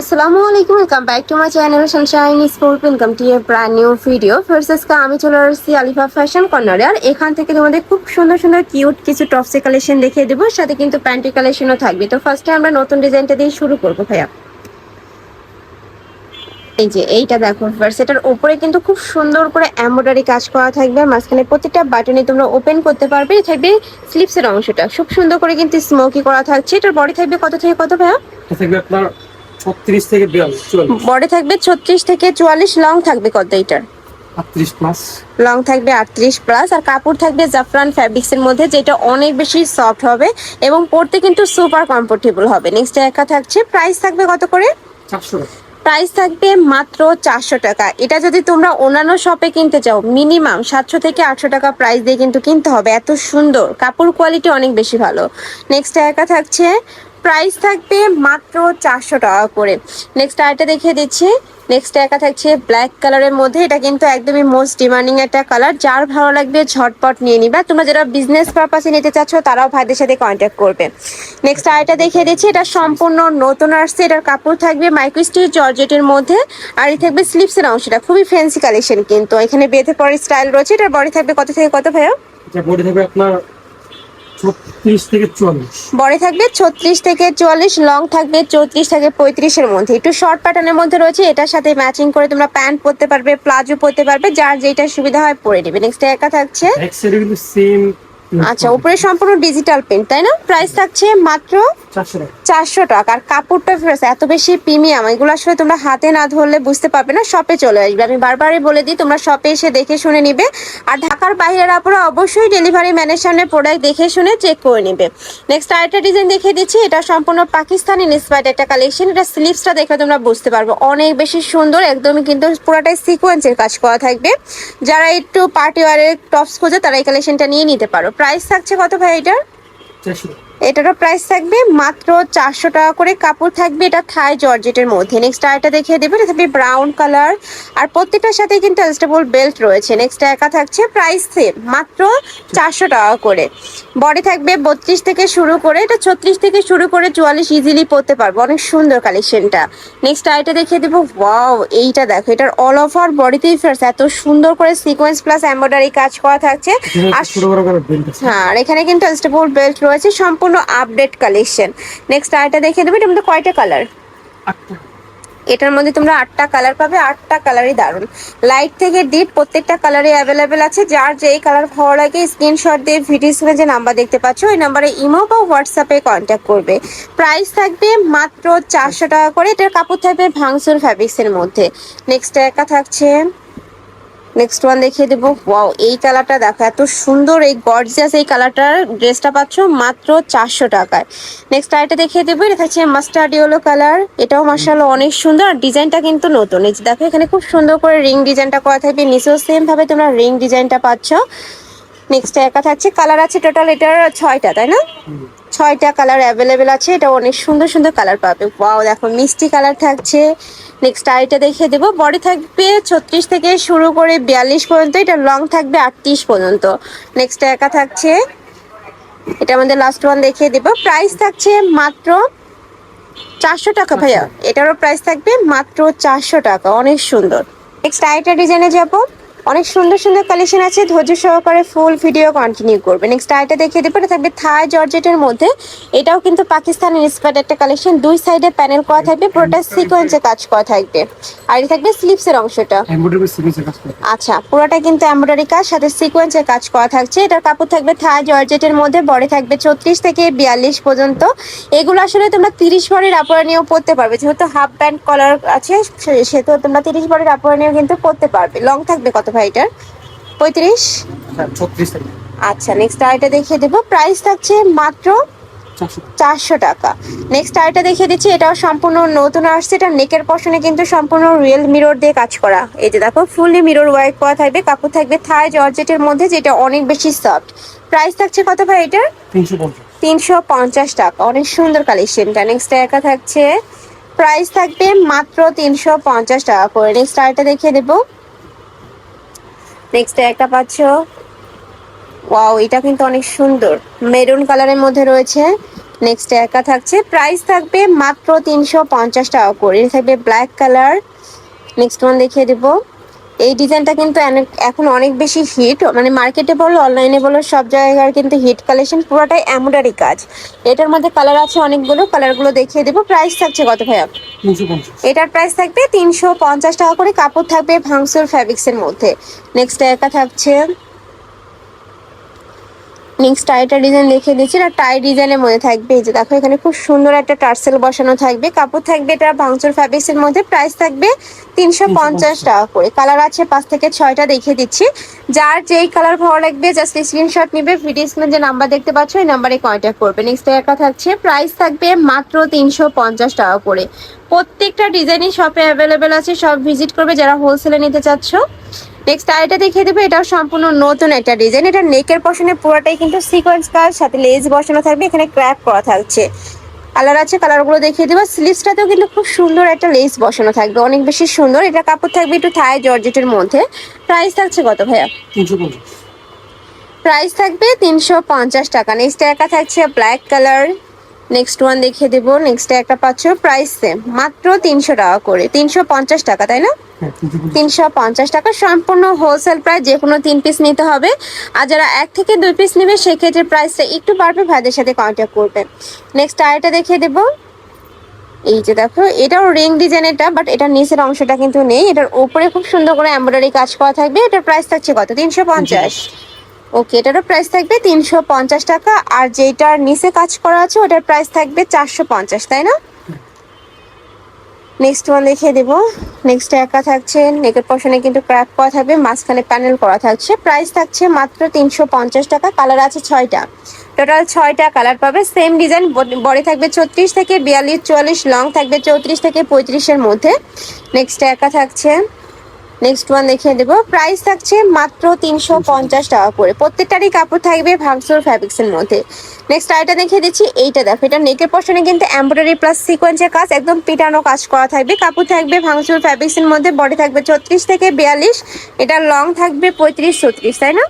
আসসালামু আলাইকুম welcome back to my channel Sunshine Sport welcome to a brand new video first আজকে আমি চলে আসছি আলিফা ফ্যাশন কর্নারে আর এখান থেকে তোমাদের খুব সুন্দর সুন্দর কিউট কিছু টপসে কালেকশন দেখিয়ে দেবো। সাথে কিন্তু প্যান্টি কালেকশনও থাকবে। তো ফার্স্টে আমরা নতুন ডিজাইনটা দিয়ে শুরু করব, ভাইয়া। এই যে, এইটা দেখো এটার উপরে কিন্তু খুব সুন্দর করে এমব্রয়ডারি কাজ করা থাকবে। মাঝখানে প্রত্যেকটা বাটনে তোমরা ওপেন করতে পারবে। থাকবে স্লিপসের অংশটা। খুব সুন্দর করে কিন্তু স্মোকি করা থাকছে। এটার বডি থাকবে কত থেকে কত, ভাইয়া? থাকবে আপনার ছত্রিশ থেকে বডি থাকবে ছত্রিশ থেকে চুয়াল্লিশ লং থাকবে কত এটার লং থাকবে আটত্রিশ প্লাস আর কাপড় থাকবে জাফরান ফ্যাব্রিক্স এর মধ্যে যেটা অনেক বেশি সফট হবে এবং পরতে কিন্তু সুপার কমফোর্টেবল হবে। নেক্সট একা থাকছে প্রাইস থাকবে কত করে? চারশো প্রাইস থাকবে মাত্র চারশো টাকা। এটা যদি তোমরা অন্যান্য শপে কিনতে চাও মিনিমাম সাতশো থেকে আটশো টাকা প্রাইস দিয়ে কিন্তু কিনতে হবে। এত সুন্দর কাপড় কোয়ালিটি অনেক বেশি ভালো। নেক্সট একা থাকছে প্রাইস থাকবে মাত্র চারশো টাকা করে। নেক্সট আরেকটা দেখিয়ে দিচ্ছি। নেক্সট একা থাকছে ব্ল্যাক কালারের মধ্যে। এটা কিন্তু একদমই মোস্ট ডিমান্ডিং একটা কালার যার ভালো লাগবে ঝটপট নিয়ে নিবা। তোমরা যারা বিজনেস পারপাসে নিতে চাচ্ছ, তারাও ভাইদের সাথে কন্ট্যাক্ট করবে। নেক্সট আরেকটা দেখিয়ে দিচ্ছি। এটা সম্পূর্ণ নতুন আসছে। এটার কাপড় থাকবে মাইক্রোস্টিচ জর্জেটের মধ্যে। আর এই থাকবে স্লিপসের অংশটা। খুবই ফ্যান্সি কালেকশন কিন্তু। এখানে বেঁধে পরে স্টাইল রয়েছে। এটার বডি থাকবে কত থেকে কত ভাইয়া? বডি থাকবে আপনার ছত্রিশ থেকে চুয়াল্লিশ। বডি থাকবে ছত্রিশ থেকে চুয়াল্লিশ লং থাকবে চৌত্রিশ থেকে পঁয়ত্রিশের মধ্যে। একটু শর্ট প্যাটার্নের মধ্যে রয়েছে এটার সাথে ম্যাচিং করে তোমরা প্যান্ট পরতে পারবে প্লাজো পরতে পারবে যার যেটা সুবিধা হয় পরে নেবে। নেক্সট একা থাকছে। কিন্তু সেম আচ্ছা উপরে সম্পূর্ণ ডিজিটাল প্রিন্ট তাই না? প্রাইস থাকছে মাত্র চারশো টাকা। আর কাপড়টা ফ্রেশ এত বেশি প্রিমিয়াম এগুলো আসলে তোমরা হাতে না ধরলে বুঝতে পারবে না শপে চলে আসবে। আমি বারবারই বলে দিই তোমরা শপে এসে দেখে শুনে নিবে। আর ঢাকার বাইরের আপনারা অবশ্যই ডেলিভারি ম্যানের সামনে প্রোডাক্ট দেখে শুনে চেক করে নিবে। নেক্সট আরেকটা ডিজাইন দেখিয়ে দিচ্ছি এটা সম্পূর্ণ পাকিস্তানি ইন্সপায়ার্ড একটা কালেকশন এটা স্লিপসটা দেখলে তোমরা বুঝতে পারবে অনেক বেশি সুন্দর একদমই কিন্তু পুরোটাই সিকোয়েন্সের কাজ করা থাকবে। যারা একটু পার্টি ওয়ারের টপস খোঁজে তারা এই কালেকশনটা নিয়ে নিতে পারো। প্রাইস থাকছে কত ভাই এটার? চারশো এটারও প্রাইস থাকবে মাত্র চারশো টাকা করে কাপড় থাকবে। এটা থাই জর্জেটের মধ্যে। নেক্সট আরেকটা দেখিয়ে দেবে। এটা থাকবে ব্রাউন কালার আর প্রত্যেকটার সাথে কিন্তু অ্যাডজাস্টেবল বেল্ট রয়েছে। নেক্সট একা থাকছে প্রাইস সেম মাত্র চারশো টাকা করে। বডি থাকবে বত্রিশ থেকে শুরু করে এটা ছত্রিশ থেকে শুরু করে চুয়াল্লিশ ইজিলি পরতে পারব। অনেক সুন্দর কালেকশনটা নেক্সট আরেকটা দেখিয়ে দেবো। ওয়াও এইটা দেখো এটার অল ওভার বডিতেই ফেয়ার্স এত সুন্দর করে সিকোয়েন্স প্লাস এম্ব্রয়ডারি কাজ করা থাকছে। আর হ্যাঁ আর এখানে কিন্তু অ্যাডজাস্টেবল বেল্ট রয়েছে। সম্পূর্ণ আপডেট কালেকশন নেক্সট আরেকটা দেখে দেবে এটার মধ্যে কয়টা কালার এটার মধ্যে তোমরা আটটা কালার পাবে আটটা কালারই দারুণ। লাইট থেকে ডিপ প্রত্যেকটা কালারই অ্যাভেলেবেল আছে যার যেই কালার ভালো লাগে স্ক্রিনশট দিয়ে ভিডিও স্ক্রিনে যে নাম্বার দেখতে পাচ্ছ ওই নাম্বারে ইমো বা হোয়াটসঅ্যাপে কন্ট্যাক্ট করবে। প্রাইস থাকবে মাত্র চারশো টাকা করে এটার কাপড় থাকবে ভাংসুর ফ্যাব্রিক্সের মধ্যে। নেক্সট একা থাকছে। নেক্সট ওয়ান দেখিয়ে দেবো। ওয়াও এই কালারটা দেখো, এত সুন্দর, এই গর্জিয়াস এই কালারটার ড্রেসটা পাচ্ছ মাত্র চারশো টাকায়। নেক্সট আরেকটা দেখিয়ে দেবো, এটা থাকছে মাস্টার্ড ইয়েলো কালার এটাও মার্শাল অনেক সুন্দর, আর ডিজাইনটা কিন্তু নতুন। এই দেখো, এখানে খুব সুন্দর করে রিং ডিজাইনটা করা থাকবে নিচেও সেমভাবে তোমরা রিং ডিজাইনটা পাচ্ছ। নেক্সট একা থাকছে। কালার আছে টোটাল এটার ছয়টা, তাই না? ছয়টা কালার অ্যাভেলেবেল আছে। এটা অনেক সুন্দর সুন্দর কালার পাবে। ওয়াও দেখো, মিষ্টি কালার থাকছে। নেক্সট আইটা দেখিয়ে দেবো। বডি থাকবে ছত্রিশ থেকে শুরু করে বিয়াল্লিশ পর্যন্ত। এটা লং থাকবে আটত্রিশ পর্যন্ত। নেক্সট একা থাকছে। এটা আমাদের লাস্ট ওয়ান দেখিয়ে দেবো। প্রাইস থাকছে মাত্র চারশো টাকা, ভাইয়া। এটারও প্রাইস থাকবে মাত্র চারশো টাকা। অনেক সুন্দর। নেক্সট আইটা ডিজাইনে যাব। অনেক সুন্দর সুন্দর কালেকশন আছে ধৈর্য সহকারে ফুল ভিডিও কন্টিনিউ করবে। নেক্সট আইটা দেখিয়ে দেবো এটা থাকবে থাই জর্জেটের মধ্যে। এটাও কিন্তু পাকিস্তানি ইন্সপায়ার্ড একটা কালেকশন দুই সাইডে প্যানেল করা থাকবে পুরোটা সিকোয়েন্সে কাজ করা থাকবে। আর এটা থাকবে স্লিপসের অংশটা। আচ্ছা পুরোটা কিন্তু এমব্রয়ডারি কাজ সাথে সিকোয়েন্সের কাজ করা থাকছে। এটার কাপড় থাকবে থাই জর্জেটের মধ্যে বডি থাকবে ছত্রিশ থেকে বিয়াল্লিশ পর্যন্ত। এগুলো আসলে তোমরা তিরিশ ভরির আপরা নিয়েও পরতে পারবে। যেহেতু হাফ প্যান্ট কলার আছে সে- সেহেতু তোমরা তিরিশ ভরির আপরা নিয়েও কিন্তু পরতে পারবে। লং থাকবে কত ভাই এটার পঁয়ত্রিশ? হ্যাঁ আচ্ছা নেক্সট আইটা দেখিয়ে দেবো। প্রাইস থাকছে মাত্র চারশো টাকা। নেক্সট আইটা দেখিয়ে দিচ্ছি এটাও সম্পূর্ণ নতুন আসছে। এটা নেকের পশনে কিন্তু সম্পূর্ণ রিয়েল মিরর দিয়ে কাজ করা। এই যে দেখো ফুললি মিরর ওয়ার্ক করা থাকবে কাপড় থাকবে থাই জর্জেটের মধ্যে যেটা অনেক বেশি সফট প্রাইস থাকছে কত ভাই এটার? তিনশো পঞ্চাশ। টাকা। অনেক সুন্দর কালেকশনটা নেক্সট একা থাকছে। প্রাইস থাকবে মাত্র তিনশো পঞ্চাশ টাকা করে। নেক্সট আইটা দেখিয়ে দেবো। নেক্সট একটা পাচ্ছ। ওয়াও এটা কিন্তু অনেক সুন্দর। মেরুন কালারের মধ্যে রয়েছে। নেক্সট একা থাকছে। প্রাইস থাকবে মাত্র তিনশো পঞ্চাশ টাকা করে। এটা থাকবে ব্ল্যাক কালার নেক্সট ওয়ান দেখিয়ে দেবো। এই ডিজাইনটা কিন্তু এখন অনেক বেশি হিট মানে মার্কেটে বলো অনলাইনে বলো, সব জায়গার কিন্তু হিট কালেকশন পুরোটাই এমব্রয়ডারি কাজ। এটার মধ্যে কালার আছে অনেকগুলো। কালারগুলো দেখিয়ে দেবো। প্রাইস থাকছে কত ভাইয়া? এটার প্রাইস থাকবে তিনশো পঞ্চাশ টাকা করে কাপড় থাকবে ভাংসুর ফ্যাব্রিক্সের মধ্যে। নেক্সট একা থাকছে নেক্সট টাইটা ডিজাইন দেখিয়ে দিচ্ছি আর টাই ডিজাইনের মধ্যে থাকবে। এই যে দেখো, এখানে খুব সুন্দর একটা টার্সেল বসানো থাকবে। কাপড় থাকবে এটা ভাংচুর ফ্যাব্রিক্সের মধ্যে প্রাইস থাকবে তিনশো পঞ্চাশ টাকা করে। কালার আছে পাঁচ থেকে ছয়টা দেখিয়ে দিচ্ছি। যার যেই কালার ভালো লাগবে জাস্ট স্ক্রিনশট নিবে ভিডিও স্ক্রিনে যে নাম্বার দেখতে পাচ্ছ, এই নাম্বারে কন্ট্যাক্ট করবে। নেক্সট একা থাকছে প্রাইস থাকবে মাত্র তিনশো পঞ্চাশ টাকা করে। প্রত্যেকটা ডিজাইনই শপে অ্যাভেলেবেল আছে সব ভিজিট করবে, যারা হোলসেলে নিতে চাচ্ছ। নেক্সট আইটা দেখিয়ে দেবো এটাও সম্পূর্ণ নতুন একটা ডিজাইন। এটা নেকের পশনে পুরোটাই কিন্তু সিকোয়েন্স কাজ সাথে লেজ বসানো থাকবে এখানে ক্র্যাপ করা থাকছে। কালার আছে কালারগুলো দেখিয়ে দেবো। স্লিভসটাতেও কিন্তু খুব সুন্দর একটা লেস বসানো থাকবে অনেক বেশি সুন্দর। এটা কাপড় থাকবে একটু থাই জর্জেটের মধ্যে। প্রাইস থাকছে কত ভাইয়া? প্রাইস থাকবে তিনশো পঞ্চাশ টাকা। নেক্সট একা থাকছে ব্ল্যাক কালার নেক্সট ওয়ান দেখিয়ে দেবো। নেক্সট একটা পাচ্ছ প্রাইস সেম মাত্র তিনশো টাকা করে। তিনশো পঞ্চাশ টাকা তাই না? হ্যাঁ তিনশো পঞ্চাশ। টাকা। সম্পূর্ণ হোলসেল প্রাইস যে কোনো তিন পিস নিতে হবে। আর যারা এক থেকে দুই পিস নেবে সেক্ষেত্রে প্রাইসটা একটু বাড়বে ভাইদের সাথে কন্ট্যাক্ট করবে। নেক্সট আরেকটা দেখিয়ে দেবো। এই যে দেখো এটাও রিং ডিজাইন এটা বাট এটার নিচের অংশটা কিন্তু নেই। এটার উপরে খুব সুন্দর করে এমব্রয়ডারি কাজ করা থাকবে। এটার প্রাইস থাকছে কত? তিনশো পঞ্চাশ। ওকে, এটারও প্রাইস থাকবে তিনশো পঞ্চাশ টাকা, আর যেটার নিচে কাজ করা আছে, ওটার প্রাইস থাকবে চারশো পঞ্চাশ, তাই না? নেক্সট ওয়ান দেখিয়ে দেবো। নেক্সট একা থাকছে নেকের পশনে কিন্তু ক্র্যাপ করা থাকবে, মাঝখানে প্যানেল করা থাকছে। প্রাইস থাকছে মাত্র তিনশো পঞ্চাশ টাকা কালার আছে ছয়টা। টোটাল ছয়টা কালার পাবে সেম ডিজাইন বডি থাকবে ছত্রিশ থেকে বিয়াল্লিশ, চুয়াল্লিশ লং থাকবে চৌত্রিশ থেকে পঁয়ত্রিশের মধ্যে। নেক্সট একা থাকছে। নেক্সট ওয়ান দেখিয়ে দেবো প্রাইস থাকছে মাত্র তিনশো পঞ্চাশ টাকা করে। প্রত্যেকটারই কাপড় থাকবে ভাগসোর ফ্যাব্রিক্সের মধ্যে। নেক্সট আইটা দেখিয়ে দিচ্ছি, এইটা দেখো। এটা নেকের পশনে কিন্তু এমব্রয়ডারি প্লাস সিকোয়েন্সের কাজ, একদম পিটানো কাজ করা থাকবে। কাপড় থাকবে ভাঙচুর ফ্যাব্রিক্সের মধ্যে বডি থাকবে ছত্রিশ থেকে বিয়াল্লিশ। এটা লং থাকবে পঁয়ত্রিশ, ছত্রিশ, তাই না?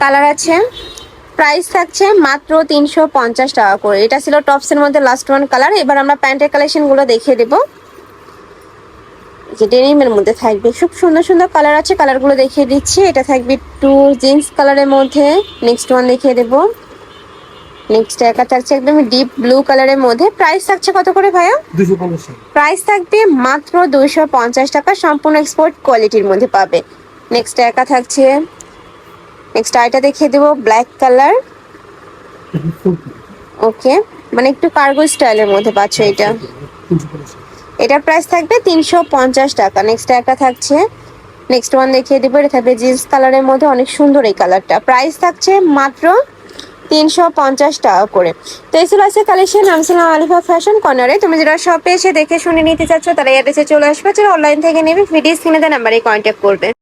কালার আছে। প্রাইস থাকছে মাত্র তিনশো পঞ্চাশ টাকা করে। এটা ছিল টপসের মধ্যে লাস্ট ওয়ান কালার এবার আমরা প্যান্টের কালেকশনগুলো দেখিয়ে দেবো। যে ডেনিমের মধ্যে থাকবে। খুব সুন্দর সুন্দর কালার আছে কালারগুলো দেখিয়ে দিচ্ছি। এটা থাকবে টু জিন্স কালারের মধ্যে। নেক্সট ওয়ান দেখিয়ে দেবো। নেক্সট একা থাকছে একদম ডিপ ব্লু কালারের মধ্যে। প্রাইস থাকছে কত করে ভাইয়া? প্রাইস থাকবে মাত্র দুইশো পঞ্চাশ টাকা। সম্পূর্ণ এক্সপোর্ট কোয়ালিটির মধ্যে পাবে। নেক্সট একা থাকছে। নেক্সট আইটা দেখিয়ে দেবো ব্ল্যাক কালার ওকে মানে একটু কার্গো স্টাইলের মধ্যে পাচ্ছ এটা। এটার প্রাইস থাকবে তিনশো পঞ্চাশ টাকা। নেক্সট একটা থাকছে নেক্সট ওয়ান দেখিয়ে দেবো। এটা থাকবে জিন্স কালারের মধ্যে অনেক সুন্দর এই কালারটা প্রাইস থাকছে মাত্র তিনশো পঞ্চাশ টাকা করে। তো এই ছিল আছে কালেকশন আমি ছিলাম আলিফা ফ্যাশন কর্নারে তুমি যারা শপে এসে দেখে শুনে নিতে চাচ্ছ, তারা অ্যাড্রেসে চলে আসবে। যারা অনলাইন থেকে নেবে ভিডিও স্ক্রিনে নাম্বারে কন্ট্যাক্ট করবে।